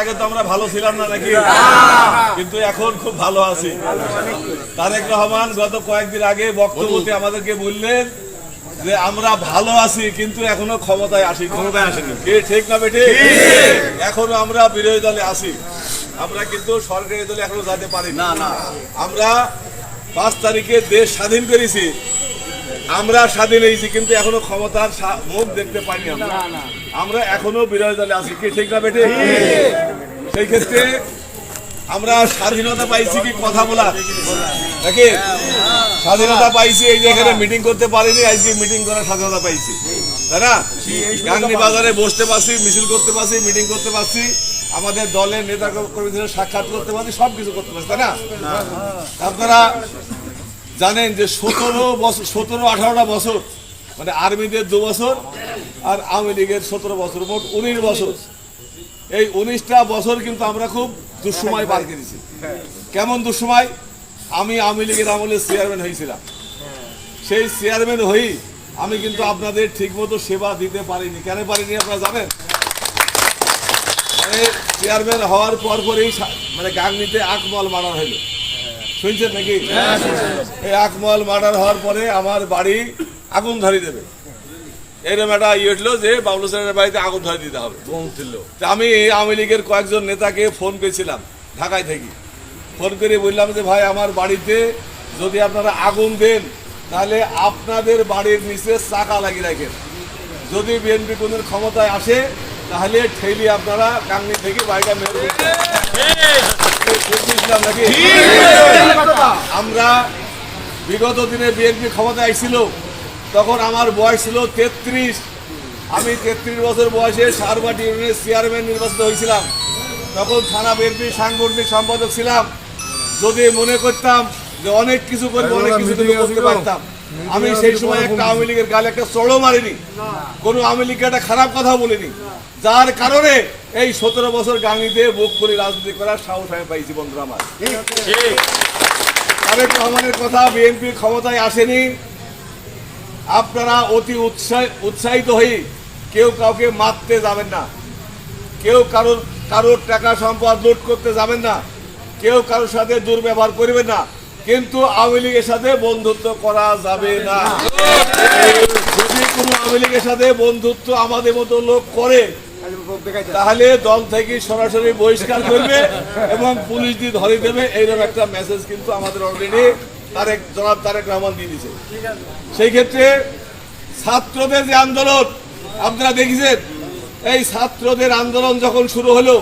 আগে তো আমরা ভালো ছিলাম না নাকি? কিন্তু এখন খুব ভালো আছি। তারেক রহমান গত কয়েকদিন আগে বক্তব্যতে আমাদেরকে বললেন যে আমরা ভালো আছি কিন্তু এখনও ক্ষমতায় আসি ক্ষমতায় আসেনি। কে ঠিক না বেঠে? এখনও আমরা বিরোধী দলে আছি। আমরা কিন্তু সরকারি দলে এখনও যেতে পারি না না। আমরা পাঁচ তারিখে দেশ স্বাধীন করেছি। আমরা স্বাধীন হয়েছি কিন্তু এখনও ক্ষমতার মুখ দেখতে পাইনি আমরা। আমরা এখনও বিরোধী দলে আছি। কি ঠিক না বেটে সেই ক্ষেত্রে আমরা স্বাধীনতা পাইছি কি কথা বলা নাকি? স্বাধীনতা পাইছি এই যে এখানে মিটিং করতে পারিনি আজকে মিটিং করার স্বাধীনতা পাইছি। তাই না? গাঙ্গি বাজারে বসতে পারছি মিছিল করতে পারছি মিটিং করতে পারছি আমাদের দলের নেতা কর্মীদের সাক্ষাৎ করতে পারছি সব কিছু করতে পারছি তাই না? আপনারা জানেন যে সতেরো বছর সতেরো আঠারোটা বছর মানে আর্মিদের দু বছর আর আওয়ামী লীগের সতেরো বছর মোট উনিশ বছর। এই উনিশটা বছর কিন্তু আমরা খুব দুঃসময় পার করেছি। কেমন দুঃসময়? আমি আওয়ামী লীগের আমলে চেয়ারম্যান হয়েছিলাম। সেই চেয়ারম্যান হই আমি কিন্তু আপনাদের ঠিকমতো সেবা দিতে পারিনি। কেন পারিনি আপনারা জানেন? মানে চেয়ারম্যান হওয়ার পর পরেই মানে গাংনিতে আকমল মারা হইল। শুনছেন নাকি? এই আকমল মার্ডার হওয়ার পরে আমার বাড়ি আগুন ধরিয়ে দেবে। এরকম একটা ইয়ে উঠল যে বাবলু স্যারের বাড়িতে আগুন ধরে দিতে হবে। তা আমি আওয়ামী লীগের কয়েকজন নেতাকে ফোন পেয়েছিলাম ঢাকায় থেকে। ফোন করে বললাম যে ভাই আমার বাড়িতে যদি আপনারা আগুন দেন তাহলে আপনাদের বাড়ির নিচে চাকা লাগিয়ে রাখেন। যদি বিএনপি কোনদিন ক্ষমতায় আসে তাহলে ঠেলি আপনারা কাংনি থেকে বাড়িটা মেরে আমরা বিগত দিনে বিএনপি ক্ষমতায় ছিল তখন আমার বয়স ছিল তেত্রিশ। আমি তেত্রিশ বছর বয়সে সারবাটি ইউনিয়নের চেয়ারম্যান নির্বাচিত হয়েছিলাম। তখন থানা বিএনপি সাংগঠনিক সম্পাদক ছিলাম। যদি মনে করতাম যে অনেক কিছু করব অনেক কিছু করতে পারতাম। আমি সেই সময় একটা আওয়ামী লীগের গালে একটা চড়ো মারিনি। কোনো আওয়ামী লীগকে একটা খারাপ কথা বলিনি। যার কারণে এই সতেরো বছর গাঙ্গিতে বুক করে রাজনীতি করার সাহস আমি পাইছি বন্ধুরা আমার। তারেক রহমানের কথা বিএনপি ক্ষমতায় আসেনি। আপনারা অতি উৎসাহ উৎসাহিত হয়ে কেউ কাউকে মারতে যাবেন না। কেউ কারোর কারোর টাকা সম্পদ লুট করতে যাবেন না। কেউ কারোর সাথে দুর্ব্যবহার করবেন না। কিন্তু আওয়ামী লীগের সাথে বন্ধুত্ব করা যাবে না। যদি কোনো আওয়ামী লীগের সাথে বন্ধুত্ব আমাদের মতো লোক করে, তাহলে দল থেকে সরাসরি বহিষ্কার করবে এবং পুলিশ দিয়ে ধরে দেবে। এইরকম একটা মেসেজ কিন্তু আমাদের অলরেডি তারেক জনাব তারেক রহমান দিয়ে দিয়েছে। সেই ক্ষেত্রে ছাত্রদের যে আন্দোলন আপনারা দেখেছেন? এই ছাত্রদের আন্দোলন যখন শুরু হলো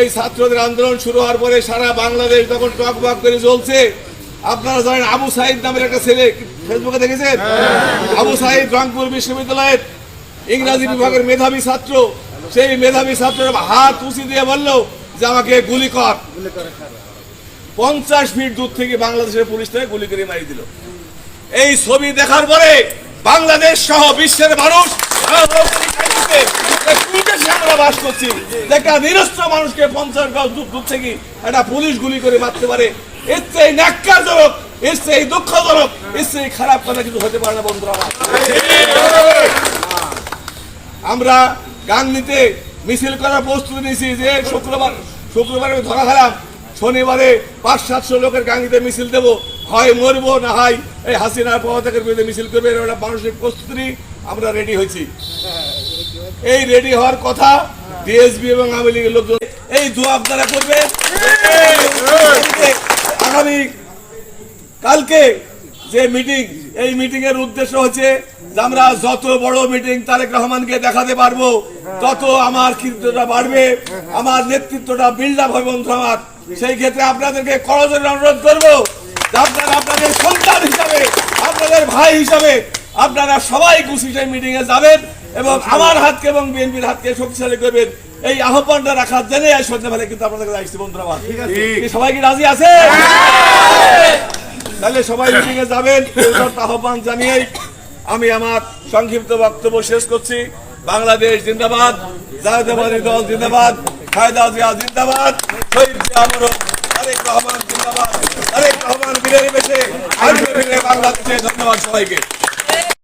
এই ছাত্রদের আন্দোলন শুরু হওয়ার পরে সারা বাংলাদেশ যখন টক বক করে চলছে আপনারা জানেন আবু সাইদ নামের একটা ছেলে ফেসবুকে দেখেছেন? আবু সাইদ রংপুর বিশ্ববিদ্যালয়ের ইংরাজি বিভাগের মেধাবী ছাত্র। সেই মেধাবী ছাত্রের হাত উঁচি দিয়ে বলল যে আমাকে গুলি কর। পঞ্চাশ ফিট দূর থেকে বাংলাদেশের পুলিশ থেকে গুলি করে মারি দিল। এই ছবি দেখার পরে বাংলাদেশ সহ বিশ্বের মানুষ আমরা বাস চেয়ে খারাপ কথা আমরা। মিছিল করার প্রস্তুতি নিয়েছি যে শুক্রবার শুক্রবার ধরা খেলাম। শনিবারে পাঁচ সাতশো লোকের গাঙ্গিতে মিছিল দেব। হয় মরবো না হয় এই হাসিনার পতাকের বিরুদ্ধে মিছিল করবে, এরকম একটা মানসিক প্রস্তুতি আমরা রেডি হয়েছি। এই রেডি হওয়ার কথা ডিএসবি এবং আওয়ামী লীগের লোকজন এই দু আপনারা করবে। আগামী কালকে যে মিটিং এই মিটিং এর উদ্দেশ্য হচ্ছে আমরা যত বড় মিটিং তারেক রহমানকে দেখাতে পারব, তত আমার কীর্তিটা বাড়বে, আমার নেতৃত্বটা বিল্ড আপ হবে বন্ধু আমার। সেই ক্ষেত্রে আপনাদেরকে করজোরে অনুরোধ করব আপনারা আপনাদের সন্তান হিসাবে আপনাদের ভাই হিসাবে আপনারা সবাই খুশি সেই মিটিং এ যাবেন এবং আমার হাতকে এবং বিএনপির হাতকে শক্তিশালী করবেন। এই আহ্বানটা রাখার জন্য সন্ধ্যাবেলা কিন্তু আপনাদের কাছে আসছি বন্ধুরা আমার। সবাই কি রাজি আছে? তাহলে সবাই মিটিং এ যাবেন। আহ্বান জানিয়ে আমি আমার সংক্ষিপ্ত বক্তব্য শেষ করছি। বাংলাদেশ জিন্দাবাদ জাতীয়বাদী দল জিন্দাবাদ। খায়দা জিয়া জিন্দাবাদ। শহীদ জিয়া মরণ। তারেক রহমান জিন্দাবাদ। তারেক রহমান বীরের বেশে। বাংলাদেশে ধন্যবাদ সবাইকে।